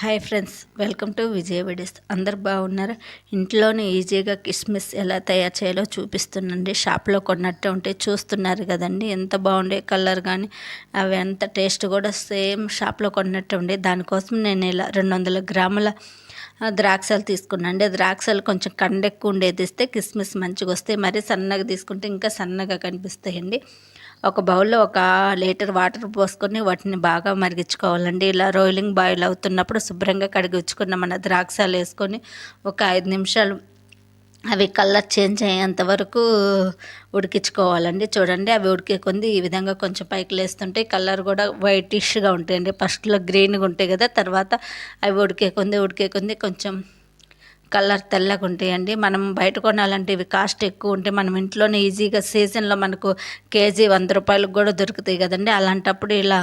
Hi friends welcome to Vijaya వెడీస్ అందరు బాగున్నారా? ఇంట్లోనే ఈజీగా కిస్మిస్ ఎలా తయారు చేయాలో చూపిస్తున్నాండి షాప్లో కొన్నట్టే ఉంటే చూస్తున్నారు కదండి. ఎంత బాగుండే కలర్ కానీ అవి ఎంత టేస్ట్ కూడా సేమ్ షాప్లో కొన్నట్టు ఉండే. దానికోసం నేను ఇలా రెండు వందల గ్రాముల ద్రాక్షలు తీసుకున్నాండి ద్రాక్షలు కొంచెం కండెక్కు ఉండేది ఇస్తే కిస్మిస్ మంచిగా వస్తాయి. మరీ సన్నగా తీసుకుంటే ఇంకా సన్నగా కనిపిస్తాయండి. ఒక బౌల్లో ఒక లీటర్ వాటర్ పోసుకొని వాటిని బాగా మరిగించుకోవాలండి. ఇలా రోలింగ్ బాయిల్ అవుతున్నప్పుడు శుభ్రంగా కడిగించుకున్న మన ద్రాక్షాలు వేసుకొని ఒక ఐదు నిమిషాలు అవి కలర్ చేంజ్ అయ్యేంత వరకు ఉడికించుకోవాలండి. చూడండి అవి ఉడికే కొంది ఈ విధంగా కొంచెం పైకి లేస్తుంటే కలర్ కూడా వైటిష్గా ఉంటాయండి. ఫస్ట్లో గ్రీన్గా ఉంటాయి కదా తర్వాత అవి ఉడికే కొంది ఉడికే కొంది కొంచెం కలర్ తెల్లగా ఉంటాయండి. మనం బయట కొనాలంటే ఇవి కాస్ట్ ఎక్కువ ఉంటే మనం ఇంట్లోనే ఈజీగా సీజన్లో మనకు కేజీ వంద రూపాయలకు కూడా దొరుకుతాయి కదండి. అలాంటప్పుడు ఇలా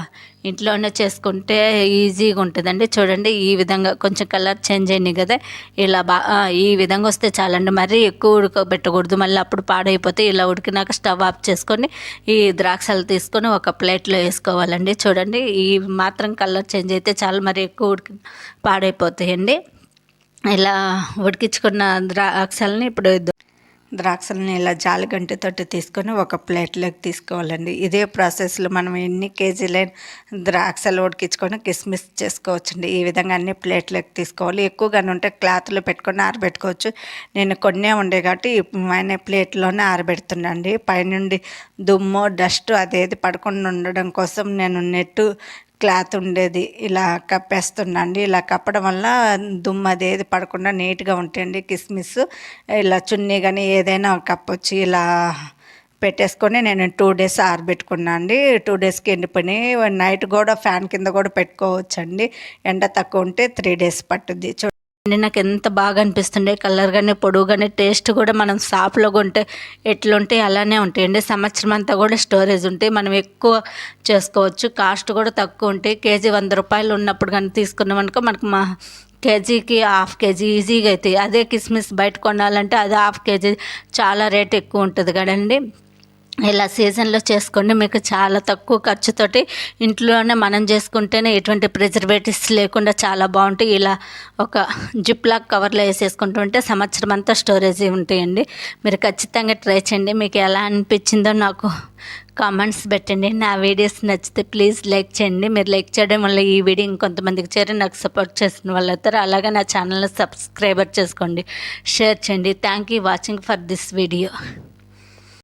ఇంట్లోనే చేసుకుంటే ఈజీగా ఉంటుందండి. చూడండి ఈ విధంగా కొంచెం కలర్ చేంజ్ అయినాయి కదా. ఇలా బా ఈ విధంగా వస్తే చాలండి. మరీ ఎక్కువ ఉడకబెట్టకూడదు. మళ్ళీ అప్పుడు పాడైపోతే ఇలా ఉడికినాక స్టవ్ ఆఫ్ చేసుకొని ఈ ద్రాక్షలు తీసుకొని ఒక ప్లేట్లో వేసుకోవాలండి. చూడండి ఈ మాత్రం కలర్ చేంజ్ అయితే చాలా. మరి ఎక్కువ ఉడికి పాడైపోతాయండి. ఇలా ఉడికించుకున్న ద్రాక్షల్ని ఇప్పుడు ద్రాక్షల్ని ఇలా జాలిగంటితోటి తీసుకొని ఒక ప్లేట్లోకి తీసుకోవాలండి. ఇదే ప్రాసెస్లో మనం ఎన్ని కేజీలైన ద్రాక్షలు ఉడికించుకొని కిస్మిస్ చేసుకోవచ్చండి. ఈ విధంగా అన్ని ప్లేట్లోకి తీసుకోవాలి. ఎక్కువగానే ఉంటే క్లాత్లో పెట్టుకొని ఆరబెట్టుకోవచ్చు. నేను కొన్నే ఉండే కాబట్టి ఆయన ప్లేట్లోనే ఆరబెడుతున్నాండి పైనుండి దుమ్ము డస్ట్ అదేది పడకుండా ఉండడం కోసం నేను నెట్టు క్లాత్ ఉండేది. ఇలా కప్పేస్తుండండి. ఇలా కప్పడం వల్ల దుమ్ము అదేది పడకుండా నీట్గా ఉంటాయండి కిస్మిస్. ఇలా చున్నీ కానీ ఏదైనా కప్పొచ్చి ఇలా పెట్టేసుకొని నేను టూ డేస్ ఆరబెట్టుకున్నా అండి టూ డేస్కి ఎండిపోయినాయి. నైట్ కూడా ఫ్యాన్ కింద కూడా పెట్టుకోవచ్చండి. ఎండ తక్కువ ఉంటే త్రీ డేస్ పట్టుద్ది. అండి నాకు ఎంత బాగా అనిపిస్తుండే కలర్ కానీ పొడుగు కానీ టేస్ట్ కూడా మనం షాప్లో కొంటే ఎట్లుంటే అలానే ఉంటాయండి సంవత్సరం అంతా కూడా స్టోరేజ్ ఉంటాయి మనం ఎక్కువ చేసుకోవచ్చు. కాస్ట్ కూడా తక్కువ ఉంటాయి కేజీ వంద రూపాయలు ఉన్నప్పుడు కానీ తీసుకున్నాం అనుకో మనకు మా కేజీకి హాఫ్ కేజీ ఈజీగా అవుతాయి అదే కిస్మిస్ బయట కొనాలంటే అదే హాఫ్ కేజీ చాలా రేట్ ఎక్కువ ఉంటుంది కదండి. ఇలా సీజన్లో చేసుకోండి. మీకు చాలా తక్కువ ఖర్చుతోటి ఇంట్లోనే మనం చేసుకుంటేనే ఎటువంటి ప్రిజర్వేటివ్స్ లేకుండా చాలా బాగుంటాయి. ఇలా ఒక జిప్ లాక్ కవర్లో వేసేసుకుంటుంటే సంవత్సరం అంతా స్టోరేజ్ ఉంటాయండి. మీరు ఖచ్చితంగా ట్రై చేయండి. మీకు ఎలా అనిపించిందో నాకు కామెంట్స్ పెట్టండి. నా వీడియోస్ నచ్చితే ప్లీజ్ లైక్ చేయండి. మీరు లైక్ చేయడం వల్ల ఈ వీడియో ఇంకొంతమందికి చేరి నాకు సపోర్ట్ చేసిన వాళ్ళు అవుతారు అలాగే నా ఛానల్ని సబ్స్క్రైబర్ చేసుకోండి. షేర్ చేయండి. Thank you watching for this video.